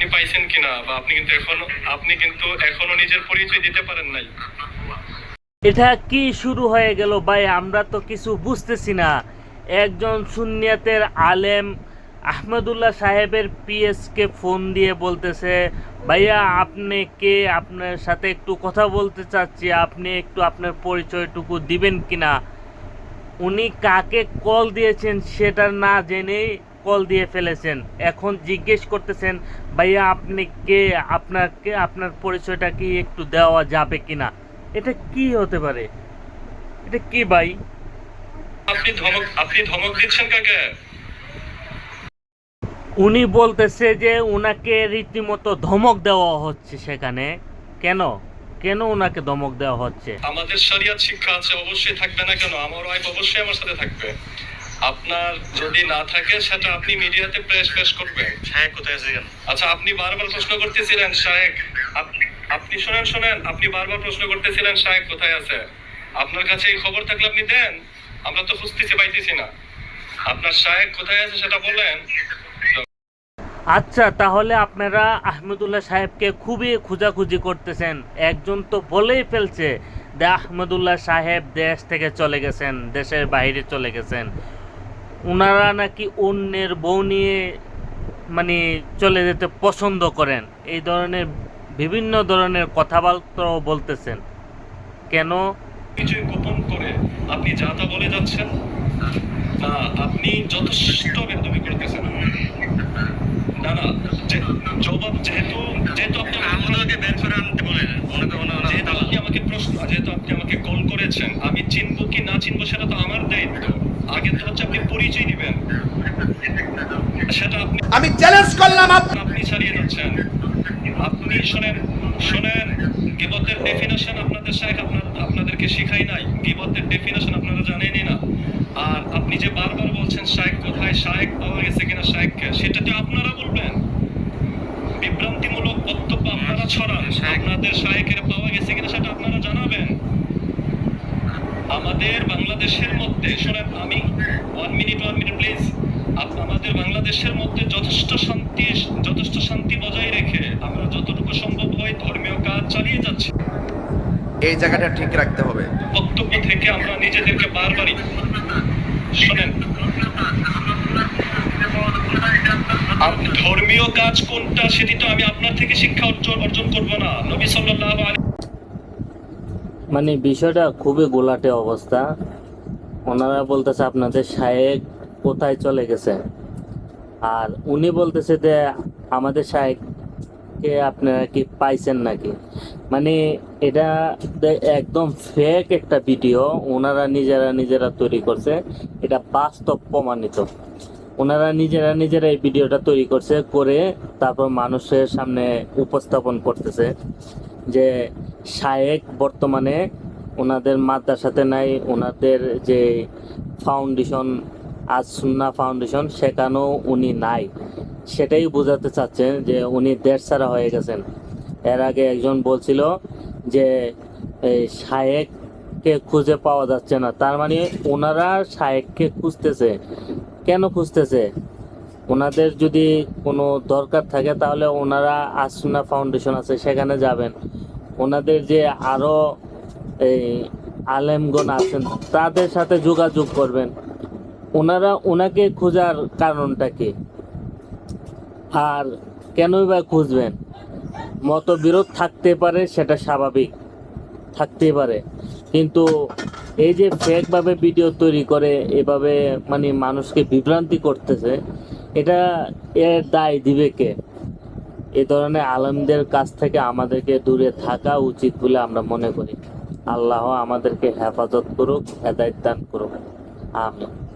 আপনি পাইছেন কিনা বা আপনি কিন্তু এখনও আপনি কিন্তু এখনও নিজের পরিচয় দিতে পারেন নাই। এটা কি শুরু হয়ে গেল? ভাই, আমরা তো কিছু বুঝতেছি না। একজন সুন্নিয়াতের আলেম আহমদুল্লাহ সাহেবের পিএসকে ফোন দিয়ে বলতেছে, ভাইয়া, আপনি কে? আপনার সাথে একটু কথা বলতে চাচ্ছি। আপনি একটু আপনার পরিচয়টুকু দিবেন কিনা? উনি কাকে কল দিয়েছেন সেটা না জেনেই কল দিয়ে ফেলেছেন। এখন জিজ্ঞেস করতেছেন ভাইয়া আপনি কে? আপনাকে আপনার পরিচয়টা কি একটু দেওয়া যাবে কিনা? এটা কি হতে পারে? এটা কি ভাই? আপনি ধমক আপনি ধমক দিচ্ছেন কাকে? উনি বলতেছে যে উনাকে রীতিমতো ধমক দেওয়া হচ্ছে সেখানে। কেন? কেন ওনাকে ধমক দেওয়া হচ্ছে? আমাদের শরিয়াত শিক্ষা আছে অবশ্যই থাকবে না কেন? আমার ওয়াইফ অবশ্যই আমার সাথে থাকবে। আপনার যদি না থাকে সেটা আপনি মিডিয়াতে প্রেস প্রেস করবেন। সাহেব কোথায় আছে কেন আচ্ছা আপনি বারবার প্রশ্ন করতেছিলেন শাহেক আপনি শোনেন শোনেন আপনি বারবার প্রশ্ন করতেছিলেন শাহেক কোথায় আছে? আপনার কাছে এই খবর থাকলে আপনি দেন আমরা তো খুঁজতেছি পাইতেছি না। আপনার শাহেক কোথায় আছে সেটা বলেন। আচ্ছা তাহলে আপনারা আহমেদুল্লাহ সাহেবকে খুবই খোঁজাখুঁজি করতেছেন। একজন তো বলেই ফেলছে যে আহমেদুল্লাহ সাহেব দেশ থেকে চলে গেছেন দেশের বাইরে চলে গেছেন। ওনারা নাকি অন্যের বউ নিয়ে মানে চলে যেতে পছন্দ করেন। এই ধরনের বিভিন্ন ধরনের কথাবার্তাও বলতেছেন। কেন? কিছু গোপন করে আপনি যা তা বলে যাচ্ছেন না আপনি যথেষ্ট বেদবি করতেছেন। না না জবাব যেহেতু যেহেতু আপনি আমাদেরকে বের করে আনতে বলে ওনাকে ওনারা যেহেতু আপনি আমাকে প্রশ্ন যেহেতু আপনি আমাকে কল করেছেন আমি চিনবো কি না চিনবো সেটা তো আমার দায়িত্ব আগে তো হচ্ছে আপনি পরিচয় দিবেন। সেটা আপনি আমি চ্যালেঞ্জ করলাম আপনি ছাড়িয়ে যাচ্ছেন। আপনি শোনেন শোনেন গিবতের ডেফিনেশন আপনাদের শেখ আপনার আপনাদেরকে শেখাই নাই। গিবতের ডেফিনেশন আপনারা জানেনই না। আর আপনি যে বারবার বলছেন শায়েক কোথায়? শায়েক পাওয়া গেছে কিনা শায়েককে সেটা তো আপনারা বলবেন বিভ্রান্তিমূলক বক্তব্য আপনারা ছড়ান আপনাদের শায়েকের পাওয়া গেছে কিনা সেটা আপনারা জানাবেন আমাদের বাংলাদেশের মধ্যে শোনেন আমি one minute one minute please আমাদের বাংলাদেশের মধ্যে যথেষ্ট শান্তি যথেষ্ট শান্তি বজায় রেখে আমরা যতটুকু সম্ভব হয় ধর্মীয় কাজ চালিয়ে যাচ্ছি। এই জায়গাটা ঠিক রাখতে হবে। বক্তব্য থেকে আমরা নিজেদেরকে বারবারই শোনেন ধর্মীয় কাজ কোনটা সেটি তো আমি আপনার থেকে শিক্ষা অর্জন অর্জন করব না। নবী আলাইহি মানে বিষয়টা খুবই গোলাটে অবস্থা। ওনারা বলতেছে আপনাদের শায়েক কোথায় চলে গেছে? আর উনি বলতেছে যে আমাদের শায়েককে আপনারা কি পাইছেন নাকি? মানে এটা একদম ফেক একটা ভিডিও। ওনারা নিজেরা নিজেরা তৈরি করছে। এটা বাস্তব প্রমাণিত। ওনারা নিজেরা নিজেরা এই ভিডিওটা তৈরি করছে করে তারপর মানুষের সামনে উপস্থাপন করতেছে যে শায়েক বর্তমানে ওনাদের মাদ্রাসাতে নাই, ওনাদের যে ফাউন্ডেশন আজ সুন্না ফাউন্ডেশন সেখানেও উনি নাই। সেটাই বোঝাতে চাচ্ছেন যে উনি দেশ ছাড়া হয়ে গেছেন। এর আগে একজন বলছিল যে শায়েককে খুঁজে পাওয়া যাচ্ছে না। তার মানে ওনারা শায়েককে খুঁজতেছে। কেন খুঁজতেছে? ওনাদের যদি কোনো দরকার থাকে তাহলে ওনারা আসুনা ফাউন্ডেশন আছে, সেখানে যাবেন। ওনাদের যে আরও এই আলেমগণ আছেন, তাদের সাথে যোগাযোগ করবেন। ওনারা ওনাকে খোঁজার কারণটা কি? আর কেনই বা খুঁজবেন? মতবিরোধ থাকতে পারে, সেটা স্বাভাবিক, থাকতেই পারে। কিন্তু এই যে ফেকভাবে ভিডিও তৈরি করে, এভাবে মানে মানুষকে বিভ্রান্তি করতেছে, এটা এর দায় দিবে কে? এ ধরনের আলমদের কাছ থেকে আমাদেরকে দূরে থাকা উচিত বলে আমরা মনে করি। আল্লাহ আমাদেরকে হেফাজত করুক, হেদায়ত দান করুক। আমিন।